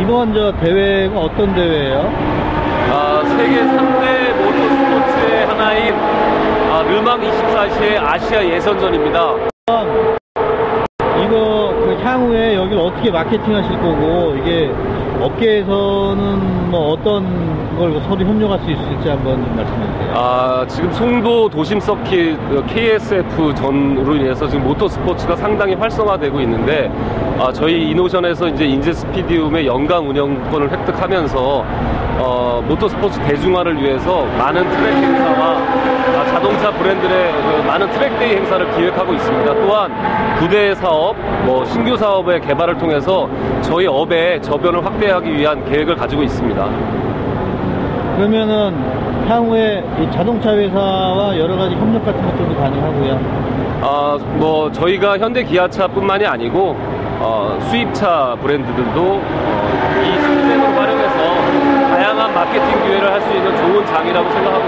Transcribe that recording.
이번 저 대회가 어떤 대회예요? 아, 세계 3대 모터스포츠의 하나인 아, 르망 24시의 아시아 예선전입니다. 이거 그 향후에 여기를 어떻게 마케팅 하실 거고 이게 업계에서는 뭐 어떤 걸 서로 협력할 수 있을지 한번 좀 말씀해 주세요. 아, 지금 송도 도심 서킷 그 KSF 전으로 인해서 지금 모터 스포츠가 상당히 활성화되고 있는데 아, 저희 이노션에서 이제 인제 스피디움의 연강 운영권을 획득하면서 어, 모터 스포츠 대중화를 위해서 많은 트랙 행사와 아, 자동차 브랜드의 그 많은 트랙데이 행사를 기획하고 있습니다. 또한 부대 사업, 뭐 신규 사업의 개발을 통해서 저희 업의 저변을 확대하기 위한 계획을 가지고 있습니다. 그러면은 향후에 이 자동차 회사와 여러 가지 협력 같은 것들도 가능하고요. 아, 뭐 저희가 현대 기아차뿐만이 아니고 어, 수입차 브랜드들도 어, 이 시스템을 활용해서 다양한 마케팅 기회를 할 수 있는 좋은 장이라고 생각하고 있습니다.